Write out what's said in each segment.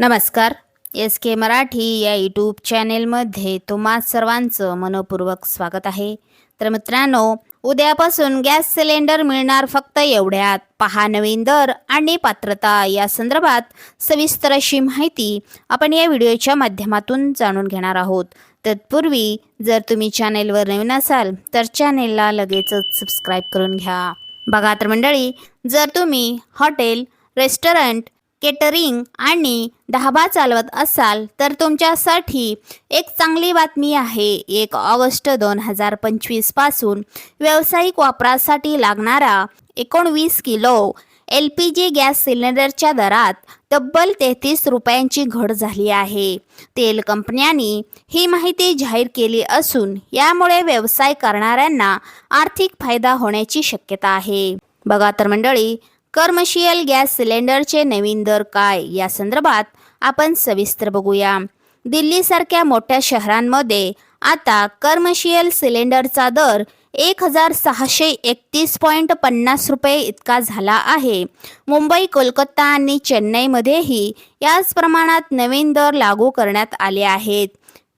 नमस्कार. एस के मराठी या यूट्यूब चॅनेलमध्ये तुम्हा सर्वांचं मनपूर्वक स्वागत आहे. तर मित्रांनो उद्यापासून गॅस सिलेंडर मिळणार फक्त एवढ्यात. पहा नवीन दर आणि पात्रता या संदर्भात सविस्तर अशी माहिती आपण या व्हिडिओच्या माध्यमातून जाणून घेणार आहोत. तत्पूर्वी जर तुम्ही चॅनेलवर नवीन असाल तर चॅनेलला लगेचच सबस्क्राईब करून घ्या. बघा तर मंडळी जर तुम्ही हॉटेल रेस्टॉरंट केटरिंग आणि ढाबा चालवत असाल तर तुमच्यासाठी एक चांगली बातमी आहे. एक ऑगस्ट दोन हजार पंचवीसपासून व्यावसायिक वापरासाठी लागणारा एकोणवीस kilo L P G gas सिलेंडरच्या दरात तब्बल तेहतीस रुपयांची घट झाली आहे. तेल कंपन्यांनी ही माहिती जाहीर केली असून यामुळे व्यवसाय करणाऱ्यांना आर्थिक फायदा होण्याची शक्यता आहे. बघा तर मंडळी कर्मशियल गॅस सिलेंडरचे नवीन दर काय? या संदर्भात आपण सविस्तर बघूया. दिल्लीसारख्या मोठ्या शहरांमध्ये आता कर्मशियल सिलेंडरचा दर एक हजार सहाशे एकतीस पॉईंट पन्नास रुपये इतका झाला आहे. मुंबई कोलकाता आणि चेन्नईमध्येही याच प्रमाणात नवीन दर लागू करण्यात आले आहेत.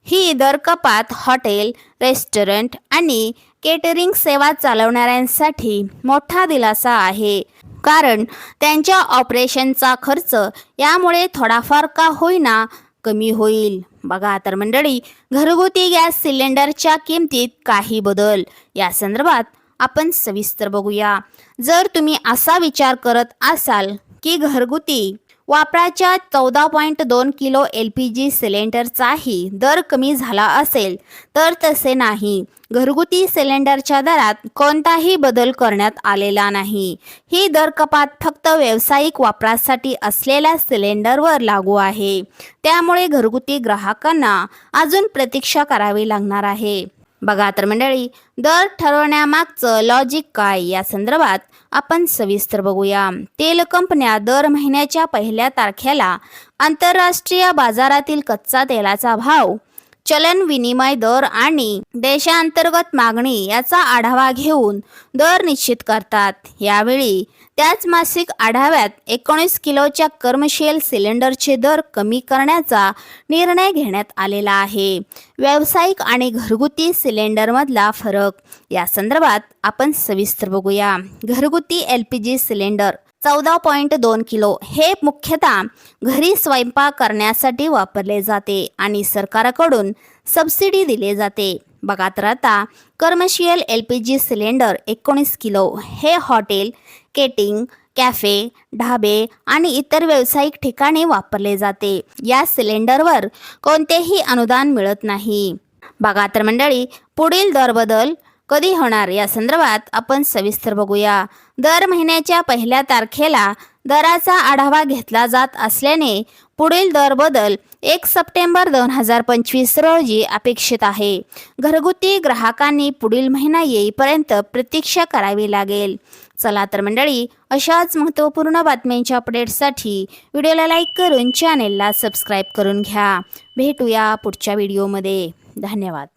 ही दर कपात हॉटेल रेस्टॉरंट आणि केटरिंग सेवा चालवणाऱ्यांसाठी मोठा दिलासा आहे. कारण त्यांच्या ऑपरेशनचा खर्च यामुळे थोडाफार का होईना कमी होईल. बघा तर मंडळी घरगुती गॅस सिलेंडरच्या किमतीत काही बदल. या संदर्भात आपण सविस्तर बघूया. जर तुम्ही असा विचार करत असाल की घरगुती वापराच्या चौदा पॉईंट दोन किलो एल पी जी सिलेंडरचाही दर कमी झाला असेल तर तसे नाही. घरगुती सिलेंडरच्या दरात कोणताही बदल करण्यात आलेला नाही. ही दर कपात फक्त व्यावसायिक वापरासाठी असलेल्या सिलेंडरवर लागू आहे. त्यामुळे घरगुती ग्राहकांना अजून प्रतीक्षा करावी लागणार आहे. बघा तर मंडळी दर ठरवण्यामागचं लॉजिक काय? या संदर्भात आपण सविस्तर बघूया. तेल कंपन्या दर महिन्याच्या पहिल्या तारखेला आंतरराष्ट्रीय बाजारातील कच्चा तेलाचा भाव चलन विनिमय दर आणि देशांतर्गत मागणी याचा आढावा घेऊन दर निश्चित करतात. यावेळी त्याच मासिक आढाव्यात एकोणीस किलोच्या कर्मशील सिलेंडरचे दर कमी करण्याचा निर्णय घेण्यात आलेला आहे. व्यावसायिक आणि घरगुती सिलेंडरमधला फरक या संदर्भात आपण सविस्तर बघूया. घरगुती एल पी जी सिलेंडर चौदा पॉईंट दोन किलो हे मुख्यतः घरी स्वयंपाक करण्यासाठी वापरले जाते आणि सरकारकडून सबसिडी दिले जाते. बघा तर आता commercial L P G cylinder एकोणीस किलो हे हॉटेल केटिंग कॅफे ढाबे आणि इतर व्यावसायिक ठिकाणी वापरले जाते. या सिलेंडरवर कोणतेही अनुदान मिळत नाही. बघा तर मंडळी पुढील दरबदल कधी होणार? या संदर्भात आपण सविस्तर बघूया. दर महिन्याच्या पहिल्या तारखेला दराचा आढावा घेतला जात असल्याने पुढील दर बदल एक सप्टेंबर दोन हजार पंचवीस रोजी अपेक्षित आहे. घरगुती ग्राहकांनी पुढील महिना येईपर्यंत प्रतीक्षा करावी लागेल. चला तर मंडळी अशाच महत्त्वपूर्ण बातम्यांच्या अपडेट्ससाठी व्हिडिओला लाईक करून चॅनेलला सबस्क्राईब करून घ्या. भेटूया पुढच्या व्हिडिओमध्ये. धन्यवाद.